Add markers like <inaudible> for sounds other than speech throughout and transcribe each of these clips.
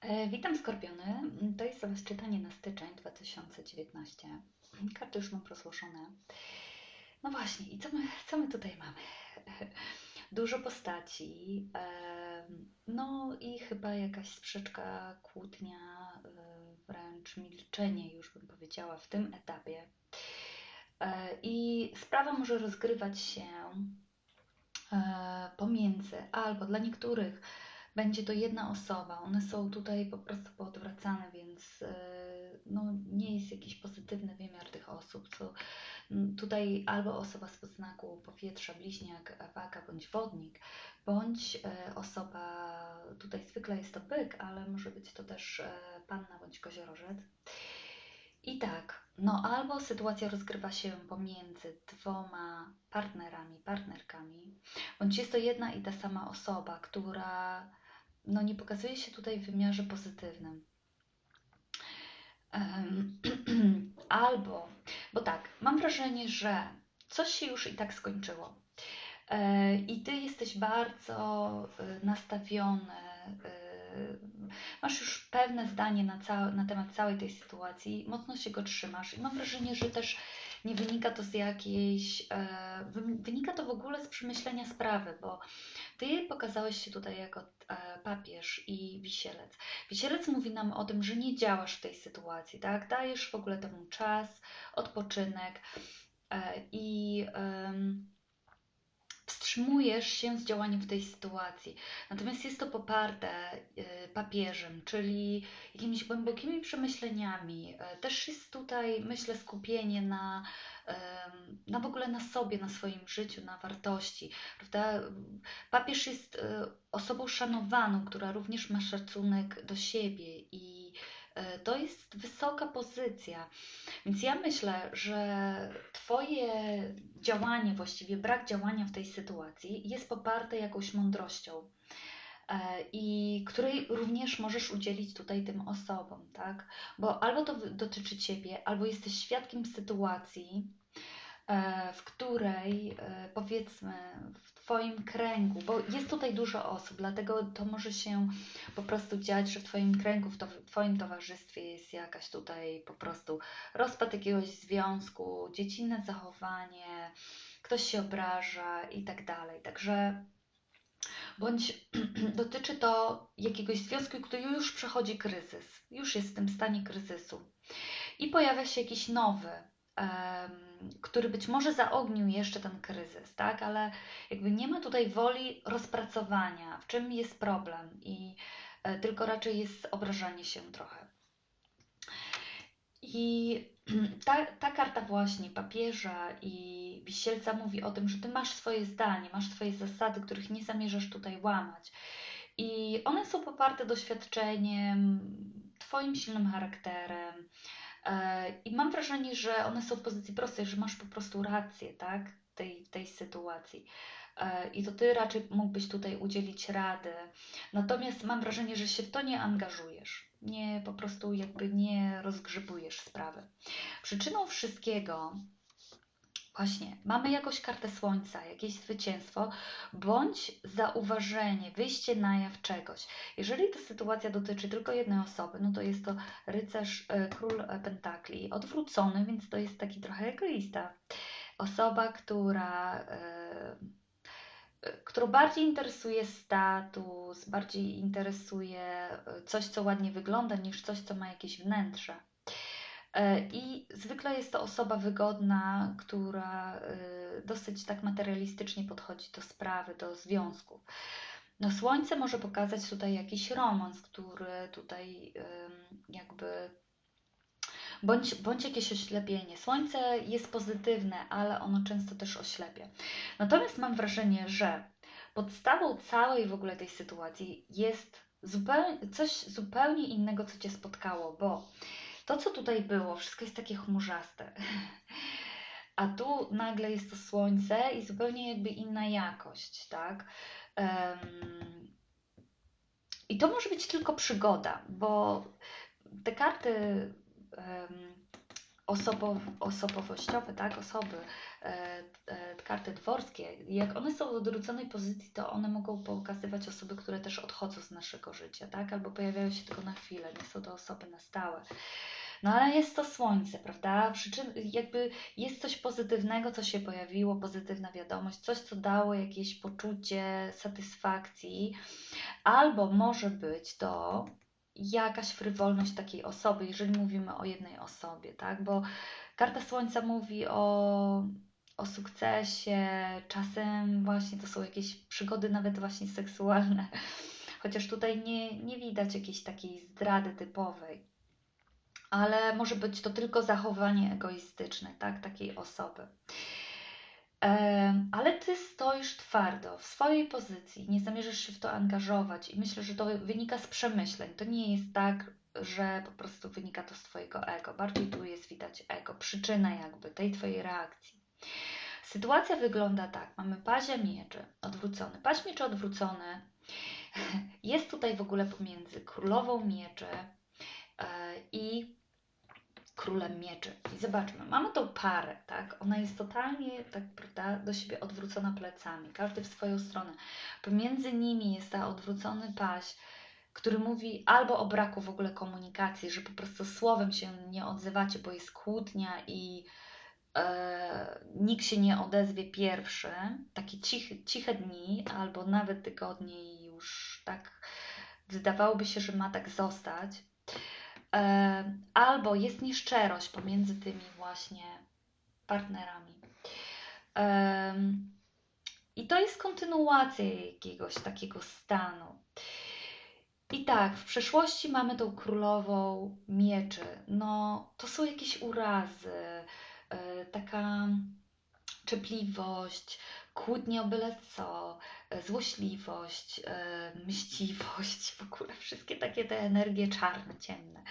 E, Witam Skorpiony. To jest Was czytanie na styczeń 2019. Karty już mam prosłuszone. No właśnie, i co my, co my tutaj mamy? <laughs> Dużo postaci, no i chyba jakaś sprzeczka, kłótnia, wręcz milczenie, już bym powiedziała, w tym etapie. E, I sprawa może rozgrywać się e, pomiędzy albo dla niektórych będzie to jedna osoba. One są tutaj po prostu poodwracane, więc e, no, nie jest jakiś pozytywny wymiar tych osób. Co, tutaj albo osoba z podznaku powietrza, bliźniak, waga bądź wodnik, bądź e, osoba, tutaj zwykle jest to byk, ale może być to też e, panna bądź koziorożec. I tak, no albo sytuacja rozgrywa się pomiędzy dwoma partnerami, partnerkami, bądź jest to jedna i ta sama osoba, która no nie pokazuje się tutaj w wymiarze pozytywnym. <clears throat> Albo, bo tak, mam wrażenie, że coś się już i tak skończyło. E, I ty jesteś bardzo e, nastawiony, e, masz już pewne zdanie na, na temat całej tej sytuacji, mocno się go trzymasz. I mam wrażenie, że też nie wynika to z jakiejś, e, wy- wynika to w ogóle z przemyślenia sprawy, bo ty pokazałeś się tutaj jako e, papież i wisielec. Wisielec mówi nam o tym, że nie działasz w tej sytuacji, tak? Dajesz w ogóle temu czas, odpoczynek e, i wstrzymujesz się z działaniem w tej sytuacji. Natomiast jest to poparte e, papieżem, czyli jakimiś głębokimi przemyśleniami. E, Też jest tutaj, myślę, skupienie na, na w ogóle na sobie, na swoim życiu, na wartości. Prawda? Papież jest e, osobą szanowaną, która również ma szacunek do siebie i to jest wysoka pozycja. Więc ja myślę, że Twoje działanie, właściwie brak działania w tej sytuacji jest poparte jakąś mądrością. e, I której również możesz udzielić tutaj tym osobom, tak? Bo albo to dotyczy Ciebie, albo jesteś świadkiem sytuacji, e, w której e, powiedzmy w Twoim kręgu, bo jest tutaj dużo osób, dlatego to może się po prostu dziać, że w Twoim kręgu, w, to, w Twoim towarzystwie jest jakaś tutaj po prostu rozpad jakiegoś związku, dziecinne zachowanie, ktoś się obraża i tak dalej. Także bądź <clears throat> dotyczy to jakiegoś związku, który już przechodzi kryzys, już jest w tym stanie kryzysu i pojawia się jakiś nowy, który być może zaognił jeszcze ten kryzys, tak? Ale jakby nie ma tutaj woli rozpracowania, w czym jest problem i e, tylko raczej jest obrażanie się trochę. I <clears throat> ta, ta karta właśnie papieża i wisielca mówi o tym, że ty masz swoje zdanie, masz swoje zasady, których nie zamierzasz tutaj łamać. I one są poparte doświadczeniem, twoim silnym charakterem. E, I mam wrażenie, że one są w pozycji prostej, że masz po prostu rację, tak? Tej, tej sytuacji. E, I to ty raczej mógłbyś tutaj udzielić rady. Natomiast mam wrażenie, że się w to nie angażujesz. Nie, po prostu jakby nie rozgrzebujesz sprawy. Przyczyną wszystkiego Właśnie, mamy jakąś kartę słońca, jakieś zwycięstwo, bądź zauważenie, wyjście na jaw czegoś. Jeżeli ta sytuacja dotyczy tylko jednej osoby, no to jest to rycerz, e, król e, pentakli, odwrócony, więc to jest taki trochę egoista. Osoba, która, e, którą bardziej interesuje status, bardziej interesuje coś, co ładnie wygląda, niż coś, co ma jakieś wnętrze. E, I zwykle jest to osoba wygodna, która e, dosyć tak materialistycznie podchodzi do sprawy, do związków. No, słońce może pokazać tutaj jakiś romans, który tutaj jakby. Bądź, bądź jakieś oślepienie. Słońce jest pozytywne, ale ono często też oślepia. Natomiast mam wrażenie, że podstawą całej w ogóle tej sytuacji jest coś zupełnie innego, co Cię spotkało, bo to, co tutaj było, wszystko jest takie chmurzaste. A tu nagle jest to słońce i zupełnie jakby inna jakość, tak? Em, I to może być tylko przygoda, bo te karty osobow, osobowościowe, tak, osoby, e, e, karty dworskie, jak one są w odwróconej pozycji, to one mogą pokazywać osoby, które też odchodzą z naszego życia, tak, albo pojawiają się tylko na chwilę, nie są to osoby na stałe. No ale jest to słońce, prawda? Przyczyn, jakby jest coś pozytywnego, co się pojawiło, pozytywna wiadomość, coś, co dało jakieś poczucie satysfakcji, albo może być to jakaś frywolność takiej osoby, jeżeli mówimy o jednej osobie, tak? Bo karta Słońca mówi o, o sukcesie, czasem właśnie to są jakieś przygody nawet właśnie seksualne, chociaż tutaj nie, nie widać jakiejś takiej zdrady typowej ale może być to tylko zachowanie egoistyczne, tak, takiej osoby. Ale ty stoisz twardo w swojej pozycji, nie zamierzasz się w to angażować i myślę, że to wynika z przemyśleń. To nie jest tak, że po prostu wynika to z Twojego ego. Bardziej tu jest widać ego, przyczyna jakby tej Twojej reakcji. Sytuacja wygląda tak. Mamy pazia mieczy odwrócony. Paź mieczy odwrócony jest tutaj w ogóle pomiędzy królową mieczy i królem mieczy. I zobaczmy, mamy tą parę, tak? Ona jest totalnie, tak prawda, do siebie odwrócona plecami, każdy w swoją stronę. Pomiędzy nimi jest ta odwrócony paś, który mówi albo o braku w ogóle komunikacji, że po prostu słowem się nie odzywacie, bo jest kłótnia i e, nikt się nie odezwie pierwszy, takie ciche, ciche dni albo nawet tygodnie już tak wydawałoby się, że ma tak zostać albo jest nieszczerość pomiędzy tymi właśnie partnerami. I to jest kontynuacja jakiegoś takiego stanu. I tak, w przeszłości mamy tą królową mieczy. No, to są jakieś urazy, e, taka czepliwość, kłótnie o byle co, e, złośliwość, e, mściwość, w ogóle wszystkie takie te energie czarne, ciemne.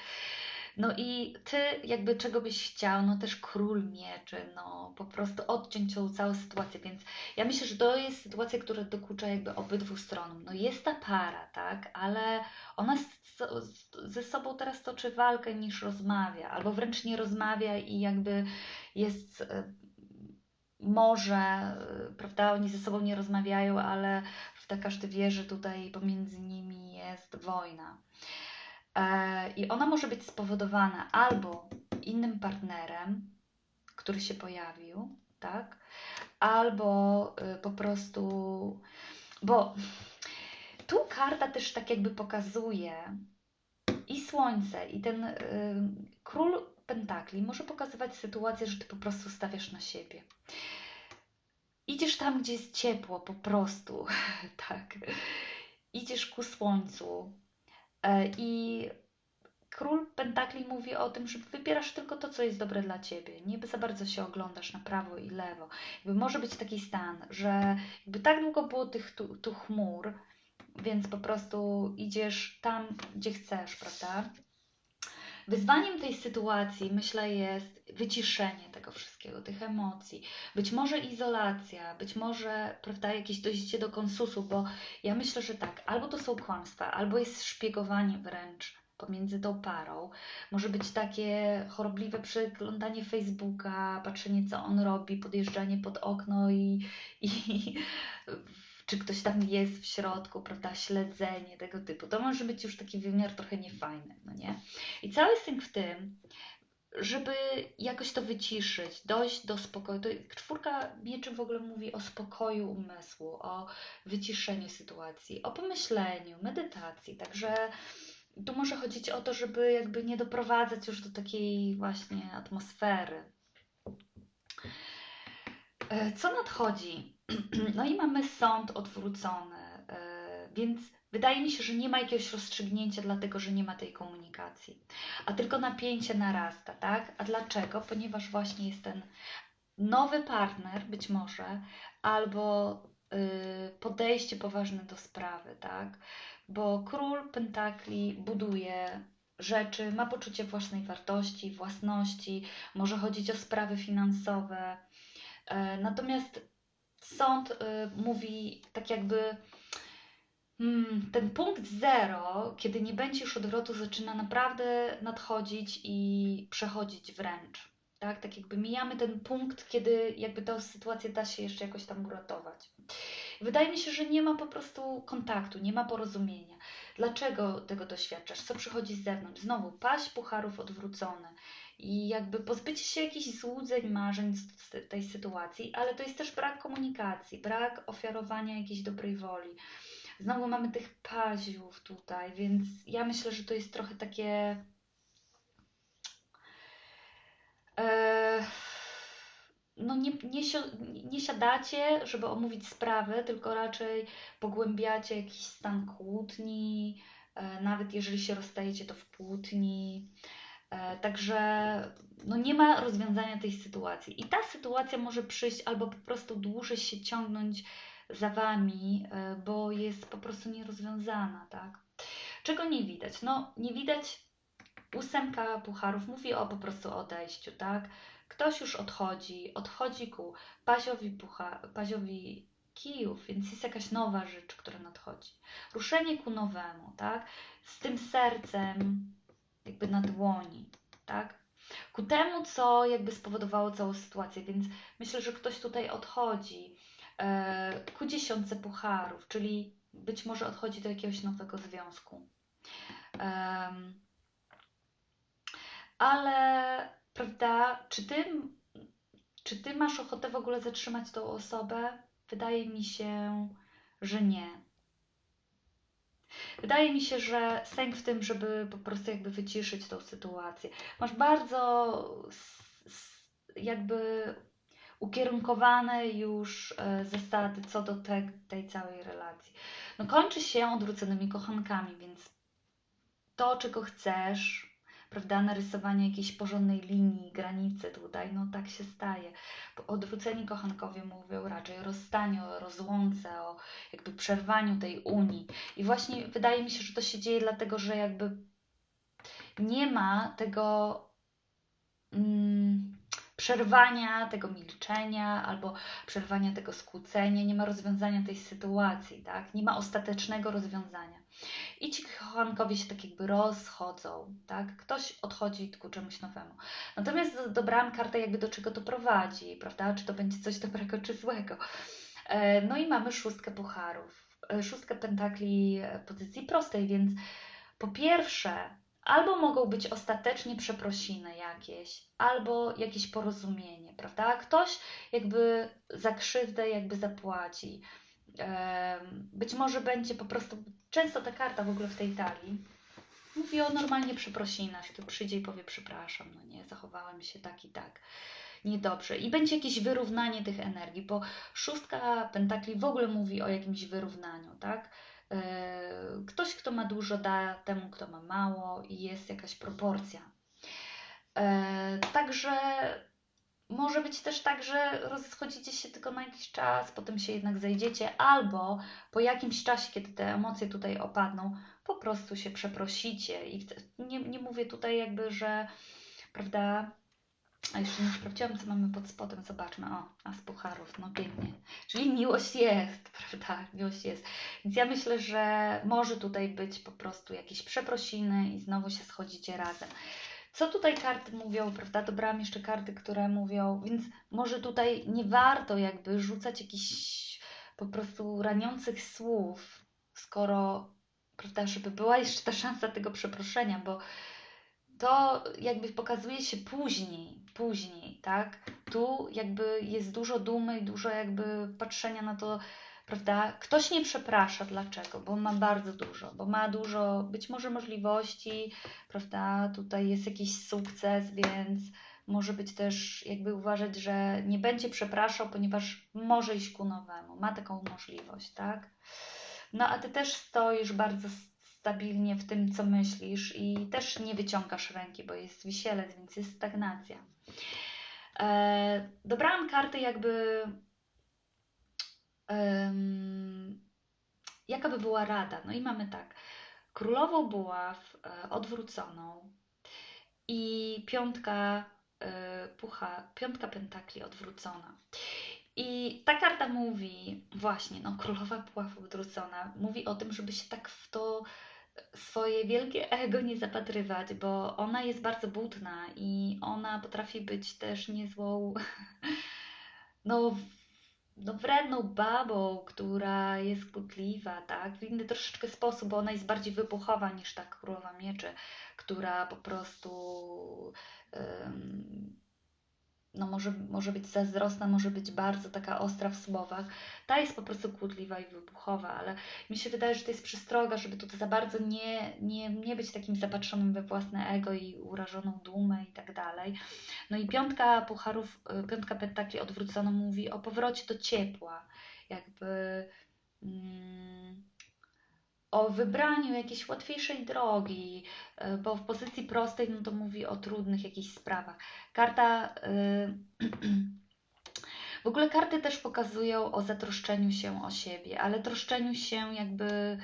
No i ty jakby czego byś chciał, no też król mieczy, no po prostu odciąć tą całą sytuację, więc ja myślę, że to jest sytuacja, która dokucza jakby obydwu stronom. No jest ta para, tak, ale ona ze sobą teraz toczy walkę niż rozmawia, albo wręcz nie rozmawia i jakby jest e, może, y, prawda, oni ze sobą nie rozmawiają, ale prawda, każdy wie, że tutaj pomiędzy nimi jest wojna. E, I ona może być spowodowana albo innym partnerem, który się pojawił, tak? Albo y, po prostu, bo tu karta też tak jakby pokazuje i słońce, i ten y, król pentakli może pokazywać sytuację, że ty po prostu stawiasz na siebie. Idziesz tam, gdzie jest ciepło, po prostu, <laughs> tak. Idziesz ku słońcu e, i król pentakli mówi o tym, że wybierasz tylko to, co jest dobre dla ciebie. Nie za bardzo się oglądasz na prawo i lewo. Jakby może być taki stan, że jakby tak długo było tych tu, tu chmur, więc po prostu idziesz tam, gdzie chcesz, prawda? Wyzwaniem tej sytuacji, myślę, jest wyciszenie tego wszystkiego, tych emocji. Być może izolacja, być może prawda, jakieś dojście do konsusu, bo ja myślę, że tak, albo to są kłamstwa, albo jest szpiegowanie wręcz pomiędzy tą parą. Może być takie chorobliwe przeglądanie Facebooka, patrzenie co on robi, podjeżdżanie pod okno i, i czy ktoś tam jest w środku, prawda, śledzenie tego typu. To może być już taki wymiar trochę niefajny, no nie? I cały sęk w tym, żeby jakoś to wyciszyć, dojść do spokoju. To czwórka mieczy w ogóle mówi o spokoju umysłu, o wyciszeniu sytuacji, o pomyśleniu, medytacji. Także tu może chodzić o to, żeby jakby nie doprowadzać już do takiej właśnie atmosfery. E, co nadchodzi? <clears throat> No i mamy sąd odwrócony, e, więc wydaje mi się, że nie ma jakiegoś rozstrzygnięcia, dlatego że nie ma tej komunikacji, a tylko napięcie narasta, tak? A dlaczego? Ponieważ właśnie jest ten nowy partner, być może, albo y, podejście poważne do sprawy, tak? Bo król pentakli buduje rzeczy, ma poczucie własnej wartości, własności, może chodzić o sprawy finansowe. E, natomiast sąd y, mówi tak jakby hmm, ten punkt zero, kiedy nie będzie już odwrotu, zaczyna naprawdę nadchodzić i przechodzić wręcz. Tak, tak jakby mijamy ten punkt, kiedy jakby tę sytuację da się jeszcze jakoś tam uratować. Wydaje mi się, że nie ma po prostu kontaktu, nie ma porozumienia. Dlaczego tego doświadczasz? Co przychodzi z zewnątrz? Znowu paść pucharów odwrócone i jakby pozbycie się jakichś złudzeń, marzeń z tej sytuacji, ale to jest też brak komunikacji, brak ofiarowania jakiejś dobrej woli. Znowu mamy tych paziów tutaj, więc ja myślę, że to jest trochę takie. E, no nie, nie, nie siadacie, żeby omówić sprawę, tylko raczej pogłębiacie jakiś stan kłótni, e, nawet jeżeli się rozstajecie, to w kłótni. E, także no nie ma rozwiązania tej sytuacji. I ta sytuacja może przyjść albo po prostu dłużej się ciągnąć za wami, e, bo jest po prostu nierozwiązana, tak? Czego nie widać? No, nie widać ósemka pucharów, mówi o po prostu odejściu, tak? Ktoś już odchodzi, odchodzi ku paziowi, pucha, paziowi kijów, więc jest jakaś nowa rzecz, która nadchodzi. Ruszenie ku nowemu, tak? Z tym sercem jakby na dłoni, tak? Ku temu, co jakby spowodowało całą sytuację, więc myślę, że ktoś tutaj odchodzi e, ku dziesiątce pucharów, czyli być może odchodzi do jakiegoś nowego związku. ale, prawda, czy ty, czy ty masz ochotę w ogóle zatrzymać tą osobę? Wydaje mi się, że nie. Wydaje mi się, że sęk w tym, żeby po prostu jakby wyciszyć tą sytuację. Masz bardzo jakby ukierunkowane już e, zasady co do te, tej całej relacji. No kończy się odwróconymi kochankami, więc to, czego chcesz, prawda, narysowanie jakiejś porządnej linii, granicy tutaj, no tak się staje. Odwróceni kochankowie mówią raczej o rozstaniu, o rozłące, o jakby przerwaniu tej unii. I właśnie wydaje mi się, że to się dzieje dlatego, że jakby nie ma tego mm, przerwania tego milczenia albo przerwania tego skłócenia, nie ma rozwiązania tej sytuacji, tak? Nie ma ostatecznego rozwiązania. I ci kochankowie się tak jakby rozchodzą, tak? Ktoś odchodzi ku czemuś nowemu. Natomiast dobrałam kartę jakby do czego to prowadzi, prawda? Czy to będzie coś dobrego czy złego. E, no i mamy szóstkę pucharów, e, szóstkę pentakli e, pozycji prostej, więc po pierwsze albo mogą być ostatecznie przeprosiny jakieś, albo jakieś porozumienie, prawda? Ktoś jakby za krzywdę jakby zapłaci. Być może będzie po prostu, często ta karta w ogóle w tej talii mówi o normalnie przeprosinach, tu przyjdzie i powie przepraszam, no nie, zachowałem się tak i tak niedobrze. I będzie jakieś wyrównanie tych energii, bo szóstka pentakli w ogóle mówi o jakimś wyrównaniu, tak? E, ktoś, kto ma dużo, da temu, kto ma mało, i jest jakaś proporcja. E, także może być też tak, że rozchodzicie się tylko na jakiś czas, potem się jednak zejdziecie, albo po jakimś czasie, kiedy te emocje tutaj opadną, po prostu się przeprosicie. I nie, nie mówię tutaj jakby, że prawda, a jeszcze nie sprawdziłam, co mamy pod spodem. Zobaczmy. O, a z pucharów. No pięknie. Czyli miłość jest, <laughs> prawda? Miłość jest. Więc ja myślę, że może tutaj być po prostu jakieś przeprosiny i znowu się schodzicie razem. Co tutaj karty mówią, prawda? Dobrałam jeszcze karty, które mówią, więc może tutaj nie warto jakby rzucać jakichś po prostu raniących słów, skoro, prawda, żeby była jeszcze ta szansa tego przeproszenia, bo to jakby pokazuje się później, później, tak? Tu jakby jest dużo dumy i dużo jakby patrzenia na to, prawda? Ktoś nie przeprasza, dlaczego? Bo ma bardzo dużo, bo ma dużo być może możliwości, prawda? Tutaj jest jakiś sukces, więc może być też jakby uważać, że nie będzie przepraszał, ponieważ może iść ku nowemu, ma taką możliwość, tak? No a ty też stoisz bardzo stabilnie w tym, co myślisz i też nie wyciągasz ręki, bo jest wisielec, więc jest stagnacja. E, dobrałam karty jakby um, jaka by była rada? No i mamy tak, królową buław e, odwróconą i piątka e, pucha, piątka pentakli odwrócona. I ta karta mówi właśnie, no królowa buław odwrócona, mówi o tym, żeby się tak w to swoje wielkie ego nie zapatrywać, bo ona jest bardzo butna i ona potrafi być też niezłą, <laughs> no, no wredną babą, która jest kłótliwa, tak? W inny troszeczkę sposób, bo ona jest bardziej wybuchowa niż ta królowa mieczy, która po prostu um, no może, może być zazdrosna, może być bardzo taka ostra w słowach. Ta jest po prostu kłótliwa i wybuchowa, ale mi się wydaje, że to jest przystroga, żeby tutaj za bardzo nie, nie, nie być takim zapatrzonym we własne ego i urażoną dumę i tak dalej. No i piątka pucharów, y, piątka pentakli odwrócono mówi o powrocie do ciepła, jakby... Mm, o wybraniu jakiejś łatwiejszej drogi, e, bo w pozycji prostej no to mówi o trudnych jakichś sprawach. Karta. Yy, <clears throat> w ogóle karty też pokazują o zatroszczeniu się o siebie, ale troszczeniu się jakby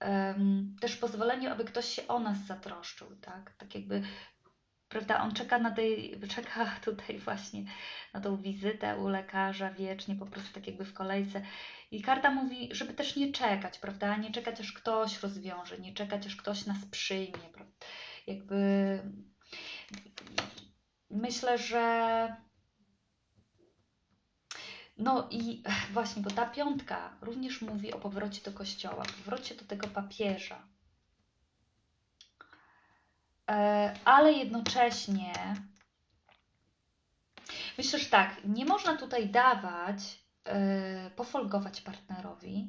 um, też pozwoleniu, aby ktoś się o nas zatroszczył, tak? Tak jakby prawda, on czeka na tej, <laughs> czeka tutaj właśnie na tą wizytę u lekarza wiecznie, po prostu tak jakby w kolejce. I karta mówi, żeby też nie czekać, prawda, nie czekać aż ktoś rozwiąże, nie czekać aż ktoś nas przyjmie, prawda? jakby myślę, że no i właśnie, bo ta piątka również mówi o powrocie do kościoła, powrocie do tego papieża, E, ale jednocześnie myślę, że tak, nie można tutaj dawać, pofolgować partnerowi,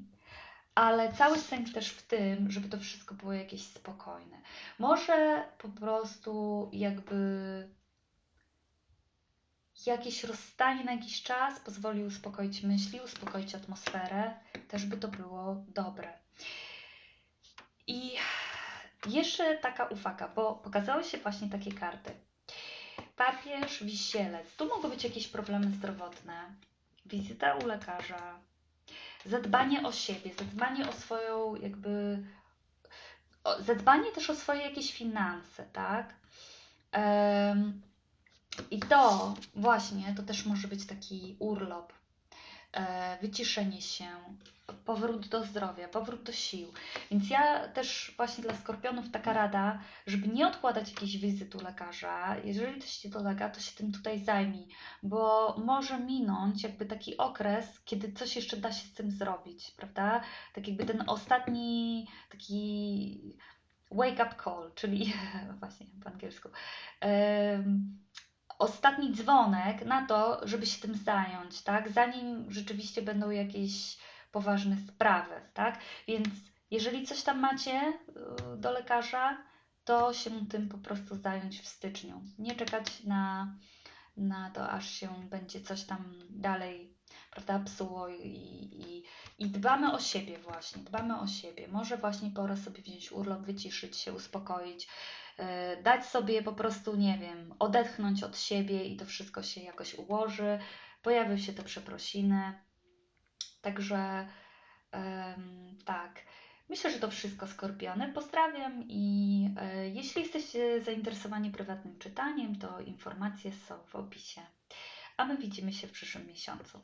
ale cały sens też w tym, żeby to wszystko było jakieś spokojne. Może po prostu jakby jakieś rozstanie na jakiś czas pozwoli uspokoić myśli, uspokoić atmosferę, też by to było dobre. I jeszcze taka uwaga, bo pokazały się właśnie takie karty. Papież, wisielec. Tu mogą być jakieś problemy zdrowotne, wizyta u lekarza, zadbanie o siebie, zadbanie o swoją jakby, o, zadbanie też o swoje jakieś finanse, tak? Um, I to właśnie, to też może być taki urlop, wyciszenie się, powrót do zdrowia, powrót do sił. Więc ja też właśnie dla skorpionów taka rada, żeby nie odkładać jakiejś wizyt u lekarza. Jeżeli coś Ci dolega, to się tym tutaj zajmij, bo może minąć jakby taki okres, kiedy coś jeszcze da się z tym zrobić, prawda? Tak jakby ten ostatni taki wake up call, czyli <laughs> właśnie po angielsku. Ostatni dzwonek na to, żeby się tym zająć, tak? Zanim rzeczywiście będą jakieś poważne sprawy, tak? Więc jeżeli coś tam macie y, do lekarza, to się tym po prostu zająć w styczniu. Nie czekać na, na to, aż się będzie coś tam dalej, prawda, psuło i, i, i dbamy o siebie właśnie, dbamy o siebie. Może właśnie pora sobie wziąć urlop, wyciszyć się, uspokoić, dać sobie po prostu, nie wiem, odetchnąć od siebie i to wszystko się jakoś ułoży. Pojawią się te przeprosiny, Także tak. Myślę, że to wszystko skorpiony. Pozdrawiam i e, jeśli jesteście zainteresowani prywatnym czytaniem, to informacje są w opisie. A my widzimy się w przyszłym miesiącu.